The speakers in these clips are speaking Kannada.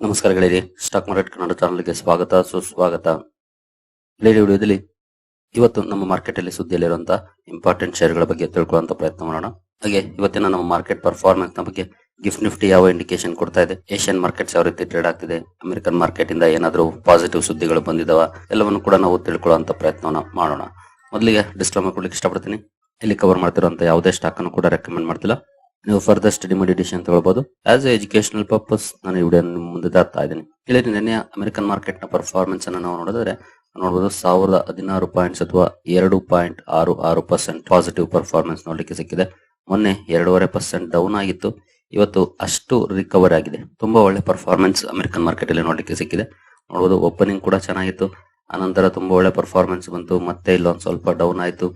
ನಮಸ್ಕಾರಗಳಿರಿ ಸ್ಟಾಕ್ ಮಾರ್ಕೆಟ್ ಕನ್ನಡ ಚಾನಲ್ಗೆ ಸ್ವಾಗತ, ಸುಸ್ವಾಗತ. ಗೆಳೆಯರಿ, ವಿಡಿಯೋದಲ್ಲಿ ಇವತ್ತು ನಮ್ಮ ಮಾರ್ಕೆಟ್ ಅಲ್ಲಿ ಸುದ್ದಿಯಲ್ಲಿರುವಂತಹ ಇಂಪಾರ್ಟೆಂಟ್ ಶೇರ್ಗಳ ಬಗ್ಗೆ ತಿಳ್ಕೊಳ್ಳುವಂತ ಪ್ರಯತ್ನ ಮಾಡೋಣ. ಹಾಗೆ ಇವತ್ತಿನ ನಮ್ಮ ಮಾರ್ಕೆಟ್ ಪರ್ಫಾರ್ಮೆನ್ಸ್ನ ಬಗ್ಗೆ ಗಿಫ್ಟ್ ನಿಫ್ಟಿ ಯಾವ ಇಂಡಿಕೇಶನ್ ಕೊಡ್ತಾ ಇದೆ ಏಷ್ಯನ್ ಮಾರ್ಕೆಟ್ಸ್ ಯಾವ ರೀತಿ ಟ್ರೇಡ್ ಆಗ್ತಿದೆ ಅಮೆರಿಕನ್ ಮಾರ್ಕೆಟ್ ಇಂದ ಏನಾದರೂ ಪಾಸಿಟಿವ್ ಸುದ್ದಿಗಳು ಬಂದಿದಾವ, ಎಲ್ಲವನ್ನು ಕೂಡ ನಾವು ತಿಳ್ಕೊಳ್ಳುವಂತ ಪ್ರಯತ್ನವನ್ನು ಮಾಡೋಣ. ಮೊದಲಿಗೆ ಡಿಸ್ಕ್ಲೈಮರ್ ಕೊಡ್ಲಿಕ್ಕೆ ಇಷ್ಟಪಡ್ತೀನಿ. ಇಲ್ಲಿ ಕವರ್ ಮಾಡ್ತಿರುವಂತ ಯಾವುದೇ ಸ್ಟಾಕ್ ಅನ್ನು ಕೂಡ ರೆಕಮೆಂಡ್ ಮಾಡ್ತಿಲ್ಲ. ನೀವು ಫರ್ದರ್ ಸ್ಟಡಿ ಮೆಡಿಟೇಷನ್ ತಗೊಳ್ಬಹುದು ಆಸ್ ಎ ಎಜುಕೇಶನಲ್ ಪರ್ಪಸ್ ನಾನು ಈ ಮುಂದೆ ತರ್ತಾ ಇದ್ದೀನಿ. ಇಲ್ಲಿ ನಿನ್ನೆ ಅಮೆರಿಕನ್ ಮಾರ್ಕೆಟ್ನ ಪರ್ಫಾರ್ಮೆನ್ಸ್ ಅನ್ನು ನಾವು ನೋಡಿದ್ರೆ ನೋಡಬಹುದು ಸಾವಿರದ ಹದಿನಾರು ಪಾಯಿಂಟ್ಸ್ ಅಥವಾ ಎರಡು ಪಾಯಿಂಟ್ ಆರು ಆರು ಪರ್ಸೆಂಟ್ ಪಾಸಿಟಿವ್ ಪರ್ಫಾರ್ಮೆನ್ಸ್ ನೋಡ್ಲಿಕ್ಕೆ ಸಿಕ್ಕಿದೆ. ಮೊನ್ನೆ ಎರಡೂವರೆ ಪರ್ಸೆಂಟ್ ಡೌನ್ ಆಗಿತ್ತು. ಇವತ್ತು ಅಷ್ಟು ರಿಕವರ್ ಆಗಿದೆ. ತುಂಬಾ ಒಳ್ಳೆ ಪರ್ಫಾರ್ಮೆನ್ಸ್ ಅಮೆರಿಕನ್ ಮಾರ್ಕೆಟ್ ಅಲ್ಲಿ ನೋಡ್ಲಿಕ್ಕೆ ಸಿಕ್ಕಿದೆ. ನೋಡಬಹುದು ಓಪನಿಂಗ್ ಕೂಡ ಚೆನ್ನಾಗಿತ್ತು. ಅನಂತರ ತುಂಬಾ ಒಳ್ಳೆ ಪರ್ಫಾರ್ಮೆನ್ಸ್ ಬಂತು. ಮತ್ತೆ ಇಲ್ಲೊಂದು ಸ್ವಲ್ಪ ಡೌನ್ ಆಯಿತು.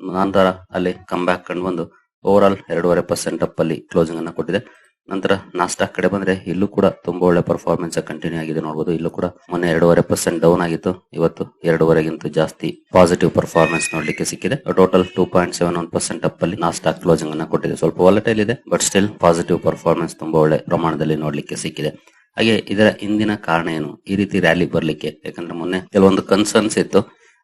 ನಂತರ ಅಲ್ಲಿ ಕಮ್ ಬ್ಯಾಕ್ ಕಂಡು ಬಂದು ಓವರ್ ಆಲ್ ಎರಡೂವರೆ ಪರ್ಸೆಂಟ್ ಅಪ್ ಅಲ್ಲಿ ಕ್ಲೋಸಿಂಗ್ ಅನ್ನ ಕೊಟ್ಟಿದೆ. ನಂತರ ನಾಸ್ಟಾಕ್ ಕಡೆ ಬಂದ್ರೆ ಇಲ್ಲೂ ಕೂಡ ತುಂಬಾ ಒಳ್ಳೆ ಪರ್ಫಾರ್ಮೆನ್ಸ್ ಕಂಟಿನ್ಯೂ ಆಗಿದೆ ನೋಡಬಹುದು ಇಲ್ಲೂ ಕೂಡ ಮೊನ್ನೆ ಎರಡೂವರೆ ಪರ್ಸೆಂಟ್ ಡೌನ್ ಆಗಿತ್ತು. ಇವತ್ತು ಎರಡೂವರೆಗಿಂತ ಜಾಸ್ತಿ ಪಾಸಿಟಿವ್ ಪರ್ಫಾರ್ಮೆನ್ಸ್ ನೋಡ್ಲಿಕ್ಕೆ ಸಿಕ್ಕಿದೆ. Total two point seven one percent up ಅಲ್ಲಿ ನಾಸ್ಟಾಕ್ ಕ್ಲೋಸಿಂಗ್ ಅನ್ನ ಕೊಟ್ಟಿದೆ. ಸ್ವಲ್ಪ ವಾಲಟೈಲ್ ಇದೆ ಬಟ್ ಸ್ಟಿಲ್ ಪಾಸಿಟಿವ್ ಪರ್ಫಾರ್ಮೆನ್ಸ್ ತುಂಬಾ ಒಳ್ಳೆ ಪ್ರಮಾಣದಲ್ಲಿ ನೋಡ್ಲಿಕ್ಕೆ ಸಿಕ್ಕಿದೆ. ಹಾಗೆ ಇದರ ಹಿಂದಿನ ಕಾರಣ ಏನು? ಈ ರೀತಿ ರ್ಯಾಲಿ ಬರ್ಲಿಕ್ಕೆ. ಯಾಕಂದ್ರೆ ಮೊನ್ನೆ ಕೆಲವೊಂದು ಕನ್ಸರ್ನ್ಸ್ ಇತ್ತು.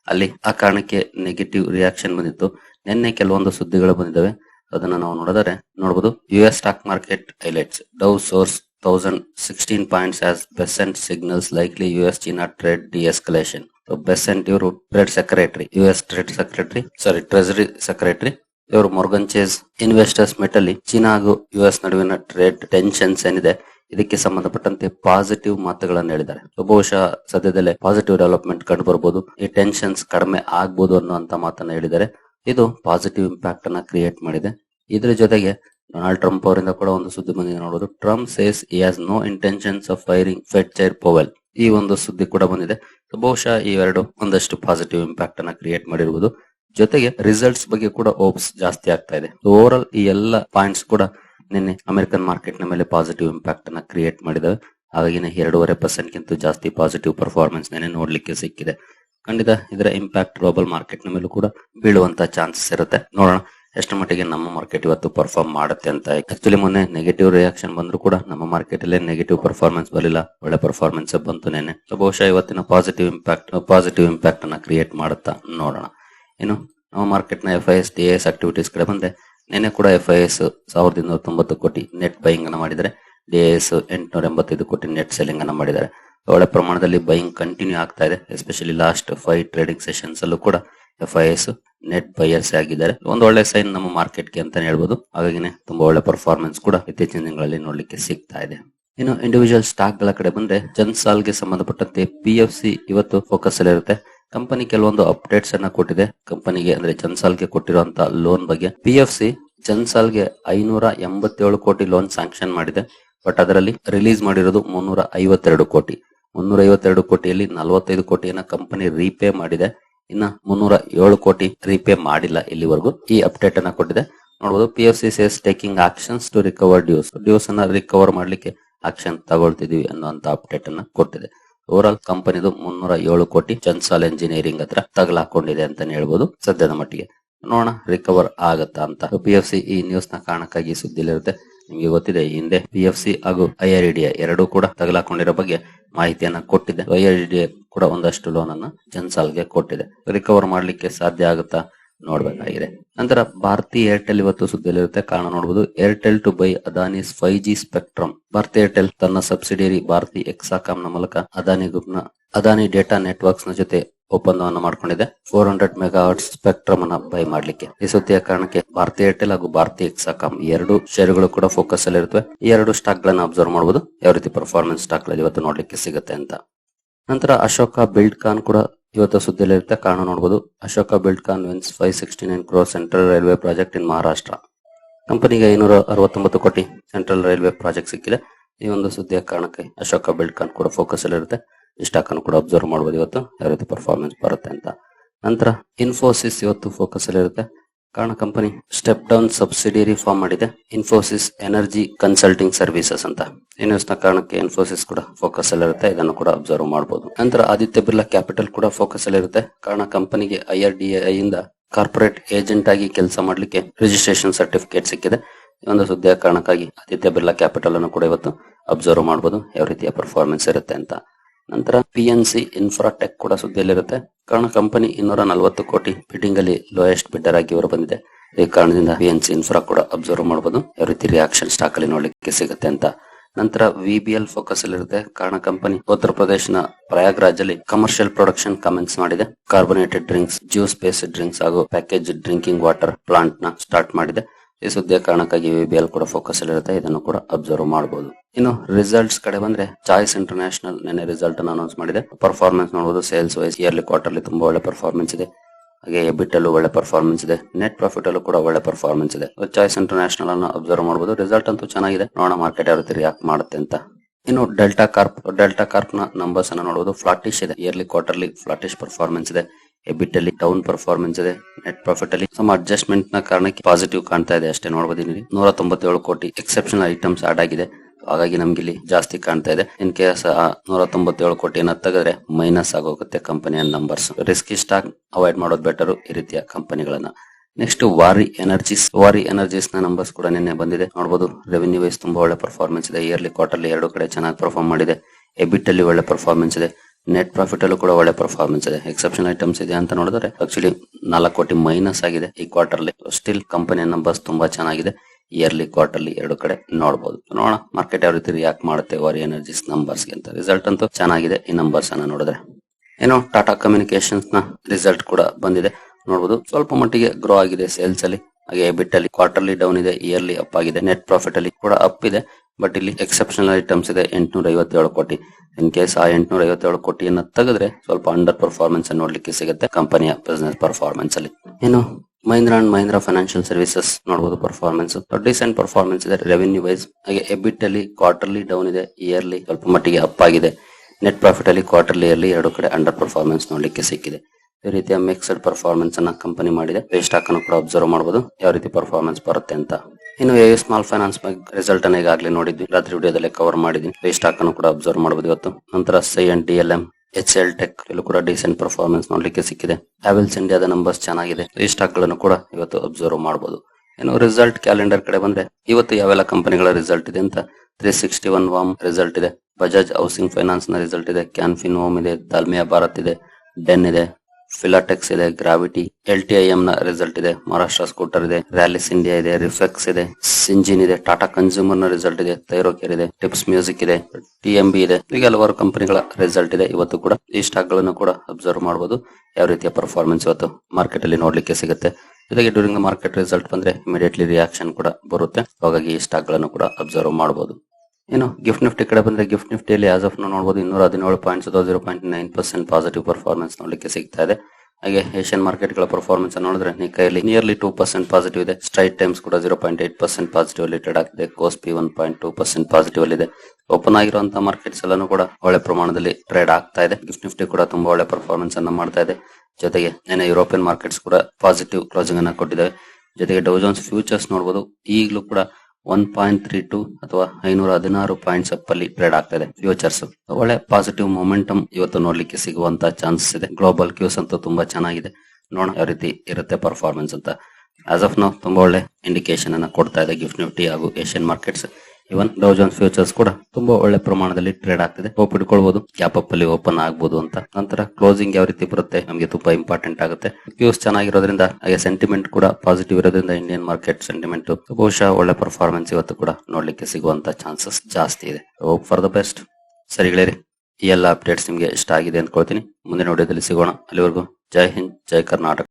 ಅಲ್ಲಿ ಆ ಕಾರಣಕ್ಕೆ ನೆಗೆಟಿವ್ ರಿಯಾಕ್ಷನ್ ಬಂದಿತ್ತು. ನಿನ್ನೆ ಕೆಲವೊಂದು ಸುದ್ದಿಗಳು ಬಂದಿದ್ದಾವೆ. ಅದನ್ನ ನಾವು ನೋಡಿದರೆ ನೋಡಬಹುದು U S stock market highlights Dow soars thousand sixteen points as Bessent signals likely U S China trade de-escalation Bessent ಇವರು trade secretary U S trade secretary sorry treasury secretary ಇವರು ಮೊರ್ಗನ್ ಚೇಸ್ ಇನ್ವೆಸ್ಟರ್ಸ್ ಮೀಟ್ ಅಲ್ಲಿ ಚೀನಾ ಹಾಗೂ ಯು ಎಸ್ ನಡುವಿನ ಟ್ರೇಡ್ ಟೆನ್ಷನ್ಸ್ ಏನಿದೆ, ಇದಕ್ಕೆ ಸಂಬಂಧಪಟ್ಟಂತೆ ಪಾಸಿಟಿವ್ ಮಾತುಗಳನ್ನು ಹೇಳಿದ್ದಾರೆ. ಬಹುಶಃ ಸದ್ಯದಲ್ಲೇ ಪಾಸಿಟಿವ್ ಡೆವಲಪ್ಮೆಂಟ್ ಕಂಡು ಬರಬಹುದು ಈ ಟೆನ್ಷನ್ಸ್ ಕಡಿಮೆ ಆಗ್ಬಹುದು ಅನ್ನುವಂತ ಮಾತನ್ನ ಹೇಳಿದ್ದಾರೆ. ಇದು ಪಾಸಿಟಿವ್ ಇಂಪ್ಯಾಕ್ಟ್ ಅನ್ನ ಕ್ರಿಯೇಟ್ ಮಾಡಿದೆ. ಇದರ ಜೊತೆಗೆ ಡೊನಾಲ್ಡ್ ಟ್ರಂಪ್ ಅವರಿಂದ ಕೂಡ ಒಂದು ಸುದ್ದಿ ಬಂದಿದೆ ನೋಡೋದು. Trump says he has no intentions of firing Fed chair Powell ಈ ಒಂದು ಸುದ್ದಿ ಕೂಡ ಬಂದಿದೆ. ಬಹುಶಃ ಬಹುಶಃ ಇವೆರಡು ಒಂದಷ್ಟು ಪಾಸಿಟಿವ್ ಇಂಪ್ಯಾಕ್ಟ್ ಅನ್ನ ಕ್ರಿಯೇಟ್ ಮಾಡಿರುವುದು. ಜೊತೆಗೆ ರಿಸಲ್ಟ್ಸ್ ಬಗ್ಗೆ ಕೂಡ ಓಪ್ಸ್ ಜಾಸ್ತಿ ಆಗ್ತಾ ಇದೆ. ಓವರ್ ಆಲ್ ಈ ಎಲ್ಲ ಪಾಯಿಂಟ್ಸ್ ಕೂಡ ನಿನ್ನೆ ಅಮೆರಿಕನ್ ಮಾರ್ಕೆಟ್ನ ಮೇಲೆ ಪಾಸಿಟಿವ್ ಇಂಪ್ಯಾಕ್ಟ್ ಅನ್ನ ಕ್ರಿಯೇಟ್ ಮಾಡಿದವೆ. ಹಾಗಾಗಿ ಎರಡೂವರೆ ಪರ್ಸೆಂಟ್ ಗಿಂತ ಜಾಸ್ತಿ ಪಾಸಿಟಿವ್ ಪರ್ಫಾರ್ಮೆನ್ಸ್ ನೆನೆ ನೋಡ್ಲಿಕ್ಕೆ ಸಿಕ್ಕಿದೆ. ಖಂಡಿತ ಇದರ ಇಂಪ್ಯಾಕ್ಟ್ ಗ್ಲೋಬಲ್ ಮಾರ್ಕೆಟ್ನ ಮೇಲೂ ಕೂಡ ಬೀಳುವಂತ ಚಾನ್ಸಸ್ ಇರುತ್ತೆ. ನೋಡೋಣ ಎಷ್ಟು ಮಟ್ಟಿಗೆ ನಮ್ಮ ಮಾರ್ಕೆಟ್ ಇವತ್ತು ಪರ್ಫಾರ್ಮ್ ಮಾಡುತ್ತೆ ಅಂತ. ಆಕ್ಚುಲಿ ಮೊನ್ನೆ ನೆಗೆಟಿವ್ ರಿಯಾಕ್ಷನ್ ಬಂದ್ರು ಕೂಡ ನಮ್ಮ ಮಾರ್ಕೆಟ್ ಅಲ್ಲಿ ನೆಗೆಟಿವ್ ಪರ್ಫಾರ್ಮೆನ್ಸ್ ಬರಲಿಲ್ಲ. ಒಳ್ಳೆ ಪರ್ಫಾರ್ಮೆನ್ಸ್ ಬಂತು ನೆನೆ ಸೊ ಬಹುಶಃ ಇವತ್ತಿನ ಪಾಸಿಟಿವ್ ಇಂಪ್ಯಾಕ್ಟ್ ಪಾಸಿಟಿವ್ ಇಂಪ್ಯಾಕ್ಟ್ ಅನ್ನ ಕ್ರಿಯೇಟ್ ಮಾಡುತ್ತಾ ನೋಡೋಣ. ಇನ್ನು ನಮ್ಮ ಮಾರ್ಕೆಟ್ನ F I S D S activities ಕಡೆ ಬಂದೆ ನಿನ್ನೆ ಕೂಡ ಎಫ್ ಐ ಎಸ್ ಸಾವಿರದ ಇನ್ನೂರ ತೊಂಬತ್ತು ಕೋಟಿ ನೆಟ್ ಬೈಯಿಂಗ್ ಅನ್ನ ಮಾಡಿದರೆ ಡಿ ಎಸ್ ಎಂಟುನೂರ ಎಂಬತ್ತೈದು ಕೋಟಿ ನೆಟ್ ಸೆಲ್ಲಿಂಗ್ ಅನ್ನ ಮಾಡಿದ್ದಾರೆ. ಒಳ್ಳೆ ಪ್ರಮಾಣದಲ್ಲಿ ಬೈಯಿಂಗ್ ಕಂಟಿನ್ಯೂ ಆಗ್ತಾ ಇದೆ especially last five trading sessions ಅಲ್ಲೂ ಕೂಡ F I S net buyers ಆಗಿದ್ದಾರೆ. ಒಂದು ಒಳ್ಳೆ ಸೈನ್ ನಮ್ಮ ಮಾರ್ಕೆಟ್ಗೆ ಅಂತಾನೆ ಹೇಳ್ಬೋದು. ಹಾಗಾಗಿನೇ ತುಂಬಾ ಒಳ್ಳೆ ಪರ್ಫಾರ್ಮೆನ್ಸ್ ಕೂಡ ಇತ್ತೀಚಿನ ದಿನಗಳಲ್ಲಿ ನೋಡ್ಲಿಕ್ಕೆ ಸಿಗ್ತಾ ಇದೆ. ಇನ್ನು ಇಂಡಿವಿಜುವಲ್ ಸ್ಟಾಕ್ಗಳ ಕಡೆ ಬಂದ್ರೆ ಜನ್ಸಾಲ್ಗೆ ಸಂಬಂಧಪಟ್ಟಂತೆ ಪಿ ಎಫ್ ಸಿ ಇವತ್ತು ಫೋಕಸ್ ಅಲ್ಲಿ ಇರುತ್ತೆ. ಕಂಪನಿ ಕೆಲವೊಂದು ಅಪ್ಡೇಟ್ಸ್ ಅನ್ನ ಕೊಟ್ಟಿದೆ. ಕಂಪನಿಗೆ ಅಂದ್ರೆ ಜನ್ಸಾಲ್ಗೆ ಕೊಟ್ಟಿರುವಂತಹ ಲೋನ್ ಬಗ್ಗೆ. ಪಿ ಎಫ್ ಸಿ ಜನ್ಸಾಲ್ಗೆ ಐನೂರ ಎಂಬತ್ತೇಳು ಕೋಟಿ ಲೋನ್ ಸ್ಯಾಂಕ್ಷನ್ ಮಾಡಿದೆ. ಬಟ್ ಅದರಲ್ಲಿ ರಿಲೀಸ್ ಮಾಡಿರೋದು ಮುನ್ನೂರ ಐವತ್ತೆರಡು ಕೋಟಿ. ಮುನ್ನೂರ ಐವತ್ತೆರಡು ಕೋಟಿಯಲ್ಲಿ ನಲವತ್ತೈದು ಕೋಟಿಯನ್ನ ಕಂಪನಿ ರೀಪೇ ಮಾಡಿದೆ. ಇನ್ನ ಮುನ್ನೂರ ಏಳು ಕೋಟಿ ರೀಪೇ ಮಾಡಿಲ್ಲ ಇಲ್ಲಿವರೆಗೂ. ಈ ಅಪ್ಡೇಟ್ ಅನ್ನ ಕೊಟ್ಟಿದೆ. ನೋಡಬಹುದು P F says taking actions to recover dues dues ಅನ್ನ ರಿಕವರ್ ಮಾಡ್ಲಿಕ್ಕೆ ಆಕ್ಷನ್ ತಗೊಳ್ತಿದೀವಿ ಅನ್ನುವಂತ ಅಪ್ಡೇಟ್ ಅನ್ನ ಕೊಟ್ಟಿದೆ. ಓವರ್ ಆಲ್ ಕಂಪನಿದು ಮುನ್ನೂರ ಏಳು ಕೋಟಿ ಜನ್ಸಾಲ್ ಎಂಜಿನಿಯರಿಂಗ್ ಹತ್ರ ತಗಲಾಕೊಂಡಿದೆ ಅಂತಾನೆ ಹೇಳ್ಬೋದು ಸದ್ಯದ ಮಟ್ಟಿಗೆ. ನೋಡೋಣ ರಿಕವರ್ ಆಗತ್ತಾ ಅಂತ. ಪಿ ಎಫ್ ಸಿ ಈ ನ್ಯೂಸ್ನ ಕಾರಣಕ್ಕಾಗಿ ಸುದ್ದಿಲಿರುತ್ತೆ. ನಿಮಗೆ ಗೊತ್ತಿದೆ, ಹಿಂದೆ ಪಿ ಎಫ್ ಸಿ ಹಾಗೂ ಐ ಆರ್ ಇಡಿಯ ಎರಡೂ ಕೂಡ ತಗಲಾಕೊಂಡಿರೋ ಬಗ್ಗೆ ಮಾಹಿತಿಯನ್ನ ಕೊಟ್ಟಿದೆ. ವೈಎಲ್ಡಿ ಕೂಡ ಒಂದಷ್ಟು ಲೋನ್ ಅನ್ನ ಜನ್ಸಾಲ್ಗೆ ಕೊಟ್ಟಿದೆ. ರಿಕವರ್ ಮಾಡ್ಲಿಕ್ಕೆ ಸಾಧ್ಯ ಆಗುತ್ತಾ ನೋಡ್ಬೇಕಾಗಿದೆ. ನಂತರ ಭಾರತಿ ಏರ್ಟೆಲ್ ಇವತ್ತು ಸುದ್ದಿಯಲ್ಲಿರುತ್ತೆ. ಕಾರಣ ನೋಡಬಹುದು Airtel to buy Adani's five G spectrum Bharti Airtel ತನ್ನ ಸಬ್ಸಿಡಿಯರಿ ಭಾರತಿ ಎಕ್ಸಾಕಾಮ್ನ ಮೂಲಕ ಅದಾನಿ ಗ್ರೂಪ್ನ ಅದಾನಿ ಡೇಟಾ ನೆಟ್ವರ್ಕ್ಸ್ನ ಜೊತೆ ಒಪ್ಪಂದವನ್ನು ಮಾಡಿಕೊಂಡಿದೆ. ಫೋರ್ ಹಂಡ್ರೆಡ್ ಮೆಗಾಟ್ ಸ್ಪೆಕ್ಟ್ರಮ್ ಅನ್ನ ಬೈ ಮಾಡ್ಲಿಕ್ಕೆ. ಈ ಸುದ್ದಿಯ ಕಾರಣಕ್ಕೆ ಭಾರತಿ ಏರ್ಟೆಲ್ ಹಾಗೂ ಭಾರತಿ ಎಕ್ಸಾಕಾಮ್ ಎರಡು ಶೇರ್ಗಳು ಕೂಡ ಫೋಕಸ್ ಅಲ್ಲಿ ಇರುತ್ತವೆ. ಎರಡು ಸ್ಟಾಕ್ ಗಳನ್ನ ಅಬ್ಸರ್ವ್ ಮಾಡಬಹುದು ಯಾವ ರೀತಿ ಪರ್ಫಾರ್ಮೆನ್ಸ್ ಸ್ಟಾಕ್ಗಳಲ್ಲಿ ಇವತ್ತು ನೋಡ್ಲಿಕ್ಕೆ ಸಿಗುತ್ತೆ ಅಂತ. ನಂತರ ಅಶೋಕ ಬಿಲ್ಡ್ ಕಾನ್ ಕೂಡ ಇವತ್ತು ಸುದ್ದಿಯಲ್ಲಿರುತ್ತೆ ಕಾರಣ ನೋಡಬಹುದು Ashoka Buildcon wins five sixty nine crore central railway project in Maharashtra ಕಂಪನಿಗೆ ಐನೂರ ಅರವತ್ತೊಂಬತ್ತು ಕೋಟಿ ಸೆಂಟ್ರಲ್ ರೈಲ್ವೆ ಪ್ರಾಜೆಕ್ಟ್ ಸಿಕ್ಕಿದೆ. ಈ ಒಂದು ಸುದ್ದಿಯ ಕಾರಣಕ್ಕೆ ಅಶೋಕ ಬಿಲ್ಡ್ ಕಾನ್ ಕೂಡ ಫೋಕಸ್ ಅಲ್ಲಿ ಇರುತ್ತೆ. ಸ್ಟಾಕ್ ಅನ್ನು ಕೂಡ ಅಬ್ಸರ್ವ್ ಮಾಡಬಹುದು ಇವತ್ತು, ಯಾವ ರೀತಿ ಪರ್ಫಾರ್ಮೆನ್ಸ್ ಬರುತ್ತೆ ಅಂತ. ನಂತರ ಇನ್ಫೋಸಿಸ್ ಇವತ್ತು ಫೋಕಸ್ ಅಲ್ಲಿ ಇರುತ್ತೆ. ಕಾರಣ company step down subsidiary form ಮಾಡಿದೆ. ಇನ್ಫೋಸಿಸ್ ಎನರ್ಜಿ ಕನ್ಸಲ್ಟಿಂಗ್ ಸರ್ವಿಸಸ್ ಅಂತ. ಈ ನ್ಯೂಸ್ನ ಕಾರಣಕ್ಕೆ ಇನ್ಫೋಸಿಸ್ ಕೂಡ ಫೋಕಸ್ ಅಲ್ಲಿ ಇರುತ್ತೆ, ಇದನ್ನು ಕೂಡ ಅಬ್ಸರ್ವ್ ಮಾಡಬಹುದು ನಂತರ ಆದಿತ್ಯ ಬಿರ್ಲಾ ಕ್ಯಾಪಿಟಲ್ ಕೂಡ ಫೋಕಸ್ ಅಲ್ಲಿ ಇರುತ್ತೆ. ಕಾರಣ ಕಂಪನಿಗೆ ಐ ಆರ್ ಇಂದ ಕಾರ್ಪೊರೇಟ್ ಏಜೆಂಟ್ ಆಗಿ ಕೆಲಸ ಮಾಡ್ಲಿಕ್ಕೆ ರಿಜಿಸ್ಟ್ರೇಷನ್ ಸರ್ಟಿಫಿಕೇಟ್ ಸಿಕ್ಕಿದೆ. ಈ ಒಂದು ಸುದ್ದಿಯ ಕಾರಣಕ್ಕಾಗಿ ಆದಿತ್ಯ ಬಿರ್ಲಾ ಕ್ಯಾಪಿಟಲ್ ಅನ್ನು ಕೂಡ ಇವತ್ತು ಅಬ್ಸರ್ವ್ ಮಾಡಬಹುದು ಯಾವ ರೀತಿಯ ಪರ್ಫಾರ್ಮೆನ್ಸ್ ಇರುತ್ತೆ ಅಂತ. ನಂತರ ಪಿ ಎನ್ ಸಿ ಇನ್ಫ್ರಾಟೆಕ್ ಕೂಡ ಸುದ್ದಿಯಲ್ಲಿರುತ್ತೆ. ಕಾರಣ ಕಂಪನಿ ಇನ್ನೂರ ನಲವತ್ತು ಕೋಟಿ ಬಿಡ್ಡಿಂಗ್ ಅಲ್ಲಿ ಲೋಯೆಸ್ಟ್ ಬಿಡ್ಡರ್ ಆಗಿ ಇವರು ಬಂದಿದೆ. ಈ ಕಾರಣದಿಂದ ಪಿ ಎನ್ ಸಿ ಇನ್ಫ್ರಾ ಕೂಡ ಅಬ್ಸರ್ವ್ ಮಾಡಬಹುದು ಯಾವ ರೀತಿ ರಿಯಾಕ್ಷನ್ ಸ್ಟಾಕ್ ಅಲ್ಲಿ ನೋಡ್ಲಿಕ್ಕೆ ಸಿಗುತ್ತೆ ಅಂತ. ನಂತರ ವಿ ಬಿ ಎಲ್ ಫೋಕಸ್ ಇರುತ್ತೆ. ಕಾರಣ ಕಂಪನಿ ಉತ್ತರ ಪ್ರದೇಶನ ಪ್ರಯಾಗ್ರಾಜ್ ಅಲ್ಲಿ ಕಮರ್ಷಿಯಲ್ ಪ್ರೊಡಕ್ಷನ್ ಕಮೆನ್ಸ್ ಮಾಡಿದೆ. Carbonated drinks juice based drinks ಹಾಗೂ ಪ್ಯಾಕೇಜ್ ಡ್ರಿಂಕಿಂಗ್ ವಾಟರ್ ಪ್ಲಾಂಟ್ನ ಸ್ಟಾರ್ಟ್ ಮಾಡಿದೆ. ಈ ಸುದ್ದಿಯ ಕಾರಣಕ್ಕಾಗಿ ವಿ ಕೂಡ ಫೋಕಸ್ ಇರುತ್ತೆ, ಇದನ್ನು ಕೂಡ ಅಬ್ಸರ್ವ್ ಮಾಡಬಹುದು ಇನ್ನು ರಿಸಲ್ಟ್ಸ್ ಕಡೆ ಬಂದ್ರೆ ಚಾಯ್ಸ್ ಇಂಟರ್ನ್ಯಾಷನಲ್ ನಿನ್ನೆ ರಿಸಲ್ಟ್ ಅನ್ನು ಅನೌನ್ಸ್ ಮಾಡಿದೆ. ಪರ್ಫಾರ್ಮೆನ್ಸ್ ನೋಡಬಹುದು ಸೇಲ್ಸ್ ವೈಸ್ ಇಯರ್ಲಿ ಕ್ವಾರ್ಟರ್ಲಿ ತುಂಬಾ ಒಳ್ಳೆ ಪರ್ಫಾರ್ಮೆನ್ಸ್ ಇದೆ. ಹಾಗೆ ಎಬಿಟ್ ಅಲ್ಲೂ ಒಳ್ಳೆ ಪರ್ಫಾರ್ಮೆನ್ಸ್ ಇದೆ. ನೆಟ್ ಪ್ರಾಫಿಟ್ ಅಲ್ಲೂ ಕೂಡ ಒಳ್ಳೆ ಪರ್ಫಾರ್ಮೆನ್ಸ್ ಇದೆ. ಚಾಯ್ಸ್ ಇಂಟರ್ನ್ಯಾಷನಲ್ ಅನ್ನು ಅಬ್ಸರ್ವ್ ಮಾಡಬಹುದು ರಿಸಲ್ಟ್ ಅಂತೂ ಚೆನ್ನಾಗಿದೆ. ನೋಡೋಣ ಮಾರ್ಕೆಟ್ ಯಾವ ರೀತಿ ರಿಯಾಕ್ಟ್ ಮಾಡುತ್ತೆ ಅಂತ. ಇನ್ನು ಡೆಲ್ಟಾ ಕಾರ್ಪ್ ಡೆಲ್ಟಾ ಕಾರ್ಪ್ನ ನಂಬರ್ಸ್ ಅನ್ನು ನೋಡಬಹುದು ಫ್ಲಾಟಿಶ್ ಇದೆ. ಇಯರ್ಲಿ ಕ್ವಾರ್ಟರ್ಲಿ ಫ್ಲಾಟಿಶ್ ಪರ್ಫಾರ್ಮೆನ್ಸ್ ಇದೆ. ಎಬಿಟ್ ಅಲ್ಲಿ ಡೌನ್ ಪರ್ಫಾರ್ಮೆನ್ಸ್ ಇದೆ. ನೆಟ್ ಪ್ರಾಫಿಟ್ ಅಲ್ಲಿ ಸಮ್ ಅಡ್ಜಸ್ಟ್ಮೆಂಟ್ನ ಕಾರಣಕ್ಕೆ ಪಾಸಿಟಿವ್ ಕಾಣ್ತಾ ಇದೆ ಅಷ್ಟೇ ನೋಡಬಹುದು ನೂರ ತೊಂಬತ್ತೇಳು ಕೋಟಿ ಎಕ್ಸೆಪ್ಷನಲ್ ಐಟಮ್ಸ್ ಆಡ್ ಆಗಿದೆ. ಹಾಗಾಗಿ ನಮ್ಗೆ ಇಲ್ಲಿ ಜಾಸ್ತಿ ಕಾಣ್ತಾ ಇದೆ. ಇನ್ ಕೇಸ್ ನೂರ ತೊಂಬತ್ತೇಳು ಕೋಟಿ ಏನ ತೆಗೆದ್ರೆ ಮೈನಸ್ ಆಗೋಗುತ್ತೆ ಕಂಪನಿಯ ನಂಬರ್ಸ್ ರಿಸ್ಕಿ ಸ್ಟಾಕ್ ಅವಾಯ್ಡ್ ಮಾಡೋದು ಬೆಟರ್ ಈ ರೀತಿಯ ಕಂಪನಿಗಳನ್ನ ನೆಕ್ಸ್ಟ್ ವಾರಿ ಎನರ್ಜೀಸ್ ವಾರಿ ಎನರ್ಜೀಸ್ನ ನಂಬರ್ಸ್ ಕೂಡ ನಿನ್ನೆ ಬಂದಿದೆ. ನೋಡಬಹುದು ರೆವೆನ್ಯೂ ವೈಸ್ ತುಂಬಾ ಒಳ್ಳೆ ಪರ್ಫಾರ್ಮೆನ್ಸ್ ಇದೆ. ಇಯರ್ಲಿ ಕ್ವಾರ್ಟರ್ಲಿ ಎರಡು ಕಡೆ ಚೆನ್ನಾಗಿ ಪರ್ಫಾರ್ಮ್ ಮಾಡಿದೆ. ಎಬಿಟ್ ಅಲ್ಲಿ ಒಳ್ಳೆ ಪರ್ಫಾರ್ಮೆನ್ಸ್ ಇದೆ. ನೆಟ್ ಪ್ರಾಫಿಟ್ ಅಲ್ಲೂ ಕೂಡ ಒಳ್ಳೆ ಪರ್ಫಾರ್ಮೆನ್ಸ್ ಇದೆ. ಎಕ್ಸೆಪ್ಷನ್ ಐಟಮ್ಸ್ ಇದೆ ಅಂತ ನೋಡಿದ್ರೆ ಆಕ್ಚುಲಿ ನಾಲ್ಕು ಕೋಟಿ ಮೈನಸ್ ಆಗಿದೆ ಈ ಕ್ವಾರ್ಟರ್ಲಿ ಸ್ಟಿಲ್ ಕಂಪನಿಯ ನಂಬರ್ಸ್ ತುಂಬಾ ಚೆನ್ನಾಗಿದೆ. ಇಯರ್ಲಿ ಕ್ವಾರ್ಟರ್ಲಿ ಎರಡು ಕಡೆ ನೋಡಬಹುದು ನೋಡೋಣ ಮಾರ್ಕೆಟ್ ಯಾವ ರೀತಿ ರಿಯಾಕ್ಟ್ ಮಾಡುತ್ತೆ ವಾರಿ ಎನರ್ಜೀಸ್ ನಂಬರ್ಸ್ ಅಂತ. ರಿಸಲ್ಟ್ ಅಂತೂ ಚೆನ್ನಾಗಿದೆ ಈ ನಂಬರ್ಸ್ ಅನ್ನ ನೋಡಿದ್ರೆ. ಏನೋ ಟಾಟಾ ಕಮ್ಯುನಿಕೇಶನ್ಸ್ನ ರಿಸಲ್ಟ್ ಕೂಡ ಬಂದಿದೆ. ನೋಡಬಹುದು ಸ್ವಲ್ಪ ಮಟ್ಟಿಗೆ ಗ್ರೋ ಆಗಿದೆ ಸೇಲ್ಸ್ ಅಲ್ಲಿ. ಹಾಗೆ ಎಬಿಟ್ ಅಲ್ಲಿ ಕ್ವಾರ್ಟರ್ಲಿ ಡೌನ್ ಇದೆ ಇಯರ್ಲಿ ಅಪ್ ಆಗಿದೆ. ನೆಟ್ ಪ್ರಾಫಿಟ್ ಅಲ್ಲಿ ಕೂಡ ಅಪ್ ಇದೆ. ಬಟ್ ಇಲ್ಲಿ ಎಕ್ಸೆಪ್ಷನಲ್ ಐಟಮ್ಸ್ ಇದೆ ಎಂಟುನೂರ ಐವತ್ತೇಳು ಕೋಟಿ. ಇನ್ ಕೇಸ್ ಆ ಎಂಟುನೂರ ಐವತ್ತೇಳು ಕೋಟಿಯನ್ನ ತೆಗೆದ್ರೆ ಸ್ವಲ್ಪ ಅಂಡರ್ ಪರ್ಫಾರ್ಮೆನ್ಸ್ ನೋಡ್ಲಿಕ್ಕೆ ಸಿಗುತ್ತೆ ಕಂಪನಿಯ ಬಿಸ್ನೆಸ್ ಪರ್ಫಾರ್ಮೆನ್ಸ್ ಅಲ್ಲಿ. ಏನು? Mahindra and Mahindra financial services ನೋಡಬಹುದು ಪರ್ಫಾರ್ಮೆನ್ಸ್ ಡಿಸೆಂಟ್ ಪರ್ಫಾರ್ಮೆನ್ಸ್ ಇದೆ ರೆವೆನ್ಯೂ ವೈಸ್ ಹಾಗೆ ಎಬಿಟ್ ಅಲ್ಲಿ ಕ್ವಾರ್ಟರ್ಲಿ ಡೌನ್ ಇದೆ ಇಯರ್ಲಿ ಸ್ವಲ್ಪ ಮಟ್ಟಿಗೆ ಅಪ್ ಆಗಿದೆ. ನೆಟ್ ಪ್ರಾಫಿಟ್ ಅಲ್ಲಿ ಕ್ವಾರ್ಟರ್ಲಿ ಎರಡು ಕಡೆ ಅಂಡರ್ ಪರ್ಫಾರ್ಮೆನ್ಸ್ ನೋಡ್ಲಿಕ್ಕೆ ಸಿಕ್ಕಿದೆ. ಈ ರೀತಿಯ ಮಿಕ್ಸ್ಡ್ ಪರ್ಫಾರ್ಮೆನ್ಸ್ ಅನ್ನ ಕಂಪನಿ ಮಾಡಿದೆ. ಪೇ ಸ್ಟಾಕ್ ಅನ್ನು ಕೂಡ ಅಬ್ಸರ್ವ್ ಮಾಡಬಹುದು ಯಾವ ರೀತಿ ಪರ್ಫಾರ್ಮೆನ್ಸ್ ಬರುತ್ತೆ ಅಂತ. ಇನ್ನು ಎ ಸ್ಮಾಲ್ ಫೈನಾನ್ಸ್ ಬಗ್ಗೆ ರಿಸಲ್ಟ್ ಅನ್ನ ಈಗಾಗಲೇ ನೋಡಿದ್ವಿ. ರಾತ್ರಿ ವಿಡಿಯೋದಲ್ಲಿ ಕವರ್ ಮಾಡಿದ್ವಿ. ಪೇ ಸ್ಟಾಕ್ ಅನ್ನು ಕೂಡ ಅಬ್ಸರ್ವ್ ಮಾಡಬಹುದು ಇವತ್ತು. ನಂತರ Cyient D L M H L tech ಇಲ್ಲೂ ಕೂಡ ಡಿಸೆಂಟ್ ಪರ್ಫಾರ್ಮೆನ್ಸ್ ನೋಡ್ಲಿಕ್ಕೆ ಸಿಕ್ಕಿದೆ. ಹ್ಯಾವೆಲ್ಸ್ ಇಂಡಿಯಾದ ನಂಬರ್ಸ್ ಚೆನ್ನಾಗಿದೆ. ಈ ಸ್ಟಾಕ್ಗಳನ್ನು ಕೂಡ ಇವತ್ತು ಅಬ್ಸರ್ವ್ ಮಾಡಬಹುದು ಇನ್ನು ರಿಸಲ್ಟ್ ಕ್ಯಾಲೆಂಡರ್ ಕಡೆ ಬಂದ್ರೆ ಇವತ್ತು ಯಾವೆಲ್ಲ ಕಂಪನಿಗಳ ರಿಸಲ್ಟ್ ಇದೆ ಅಂತ. ತ್ರೀ ಸಿಕ್ಸ್ಟಿ ಒನ್ ವಾಮ್ ರಿಸಲ್ಟ್ ಇದೆ. ಬಜಾಜ್ ಹೌಸಿಂಗ್ ಫೈನಾನ್ಸ್ನ ರಿಸಲ್ಟ್ ಇದೆ. ಕ್ಯಾನ್ಫಿನ್ ಹೋಮ್ ಇದೆ. ದಾಲ್ಮಿಯಾ ಭಾರತ್ ಇದೆ. ಡೆನ್ ಇದೆ. ಫಿಲಾಟೆಕ್ಸ್ ಇದೆ gravity L T I M ನ ರಿಸಲ್ಟ್ ಇದೆ ಮಹಾರಾಷ್ಟ್ರ ಸ್ಕೂಟರ್ ಇದೆ ರ್ಯಾಲಿಸ್ ಇಂಡಿಯಾ ಇದೆ ರಿಫ್ಲೆಕ್ಸ್ ಇದೆ ಸಿಂಜಿನ್ ಇದೆ ಟಾಟಾ ಕನ್ಸ್ಯೂಮರ್ನ ರಿಸಲ್ಟ್ ಇದೆ ತೈರೋ ಕೇರ್ ಇದೆ ಟಿಪ್ಸ್ ಮ್ಯೂಸಿಕ್ ಇದೆ ಟಿ ಎಂ ಬಿ ಇದೆ. ಹೀಗೆ ಹಲವಾರು ಕಂಪನಿಗಳ ರಿಸಲ್ಟ್ ಇದೆ. ಇವತ್ತು ಕೂಡ ಈ ಸ್ಟಾಕ್ಗಳನ್ನು ಕೂಡ ಅಬ್ಸರ್ವ್ ಮಾಡಬಹುದು ಯಾವ ರೀತಿಯ ಪರ್ಫಾರ್ಮೆನ್ಸ್ ಇವತ್ತು ಮಾರ್ಕೆಟ್ ಅಲ್ಲಿ ನೋಡ್ಲಿಕ್ಕೆ ಸಿಗುತ್ತೆ. ಜೊತೆಗೆ ಡ್ಯೂರಿಂಗ್ ಮಾರ್ಕೆಟ್ ರಿಸಲ್ಟ್ ಬಂದ್ರೆ ಇಮಿಡಿಯೇಟ್ಲಿ ರಿಯಾಕ್ಷನ್ ಕೂಡ ಬರುತ್ತೆ. ಹಾಗಾಗಿ ಈ ಸ್ಟಾಕ್ಗಳನ್ನು ಕೂಡ ಅಬ್ಸರ್ವ್ ಮಾಡಬಹುದು ಏನು ಗಿಫ್ಟ್ ನಿಫ್ಟಿ ಕಡೆ ಬಂದ್ರೆ ಗಿಫ್ಟ್ ನಿಫ್ಟಿಯಲ್ಲಿ ಆಸ್ ಆಫ್ ನೋಡಬಹುದು ಇನ್ನೂರ ಹದಿನೇಳು points zero point nine percent positive performance ನೋಡ್ಲಿಕ್ಕೆ ಸಿಗ್ತಾ ಇದೆ. ಹಾಗೆ ಏಷ್ಯನ್ ಮಾರ್ಕೆಟ್ಗಳ ಪರ್ಫಾರ್ಮೆನ್ಸ್ ನೋಡಿದ್ರೆ Nikkei nearly two percent positive ಇದೆ. ಸ್ಟ್ರೈಟ್ ಟೈಮ್ಸ್ ಕೂಡ zero point eight percent positive ಅಲ್ಲಿ ಟ್ರೇಡ್ ಆಗ್ತಿದೆ. KOSPI one point two percent positive ಅಲ್ಲಿ ಇದೆ. ಓಪನ್ ಆಗಿರುವಂತಹ ಮಾರ್ಕೆಟ್ಸ್ ಎಲ್ಲಾನು ಕೂಡ ಒಳ್ಳೆ ಪ್ರಮಾಣದಲ್ಲಿ ಟ್ರೇಡ್ ಆಗ್ತಾ ಇದೆ. ಗಿಫ್ಟ್ ನಿಫ್ಟಿ ಕೂಡ ತುಂಬಾ ಒಳ್ಳೆ ಪರ್ಫಾರ್ಮೆನ್ಸ್ ಅನ್ನ ಮಾಡ್ತಾ ಇದೆ. ಜೊತೆಗೆ ನಿನ್ನೆ ಯುರೋಪಿಯನ್ ಮಾರ್ಕೆಟ್ಸ್ ಕೂಡ ಪಾಸಿಟಿವ್ ಕ್ಲೋಸಿಂಗ್ ಅನ್ನ ಕೊಟ್ಟಿದ್ದಾವೆ. ಜೊತೆಗೆ ಡೌಜೋನ್ಸ್ ಫ್ಯೂಚರ್ಸ್ ನೋಡಬಹುದು ಈಗಲೂ ಕೂಡ ಒನ್ ಪಾಯಿಂಟ್ ತ್ರೀ ಟೂ ಅಥವಾ ಐನೂರ ಹದಿನಾರು ಪಾಯಿಂಟ್ಸ್ ಅಪ್ ಅಲ್ಲಿ ಟ್ರೇಡ್ ಆಗ್ತಾ ಇದೆ ಫ್ಯೂಚರ್ಸ್ ಒಳ್ಳೆ ಪಾಸಿಟಿವ್ ಮೊಮೆಂಟಮ್ ಇವತ್ತು ನೋಡ್ಲಿಕ್ಕೆ ಸಿಗುವಂತ ಚಾನ್ಸಸ್ ಇದೆ. ಗ್ಲೋಬಲ್ ಕ್ಯೂಸ್ ಅಂತೂ ತುಂಬಾ ಚೆನ್ನಾಗಿದೆ. ನೋಡೋಣ ಯಾವ ರೀತಿ ಇರುತ್ತೆ ಪರ್ಫಾರ್ಮೆನ್ಸ್ ಅಂತ. ಆಸ್ ಆಫ್ ನಾವು ತುಂಬಾ ಒಳ್ಳೆ ಇಂಡಿಕೇಶನ್ ಅನ್ನ ಕೊಡ್ತಾ ಇದೆ ಗಿಫ್ಟ್ ನಿಫ್ಟಿ ಹಾಗೂ Asian markets even Dow Jones futures ಕೂಡ ತುಂಬಾ ಒಳ್ಳೆ ಪ್ರಮಾಣದಲ್ಲಿ ಟ್ರೇಡ್ ಆಗ್ತಿದೆ. ಹೋಪ್ ಇಟ್ಕೊಳ್ಬಹುದು ಗ್ಯಾಪ್ ಅಪ್ ಅಲ್ಲಿ ಓಪನ್ ಆಗ್ಬಹುದು ಅಂತ. ನಂತರ ಕ್ಲೋಸಿಂಗ್ ಯಾವ ರೀತಿ ಬರುತ್ತೆ ನಮಗೆ ತುಂಬಾ ಇಂಪಾರ್ಟೆಂಟ್ ಆಗುತ್ತೆ. ಕ್ಯೂಸ್ ಚೆನ್ನಾಗಿರೋದ್ರಿಂದ, ಹಾಗೆ ಸೆಂಟಿಮೆಂಟ್ ಕೂಡ ಪಾಸಿಟಿವ್ ಇರೋದ್ರಿಂದ ಇಂಡಿಯನ್ ಮಾರ್ಕೆಟ್ ಸೆಂಟಿಮೆಂಟ್ ಬಹುಶಃ ಒಳ್ಳೆ ಪರ್ಫಾರ್ಮೆನ್ಸ್ ಇವತ್ತು ಕೂಡ ನೋಡ್ಲಿಕ್ಕೆ ಸಿಗುವಂತ ಚಾನ್ಸಸ್ ಜಾಸ್ತಿ ಇದೆ. ಹೋಪ್ ಫಾರ್ ದ ಬೆಸ್ಟ್ ಸರಿಗಳಿರಿ ಈ ಎಲ್ಲ ಅಪ್ಡೇಟ್ಸ್ ನಿಮ್ಗೆ ಇಷ್ಟ ಆಗಿದೆ ಅಂದ್ಕೊಳ್ತೀನಿ. ಮುಂದಿನ ವಿಡಿಯೋದಲ್ಲಿ ಸಿಗೋಣ. ಅಲ್ಲಿವರೆಗೂ ಜೈ ಹಿಂದ್, ಜೈ ಕರ್ನಾಟಕ.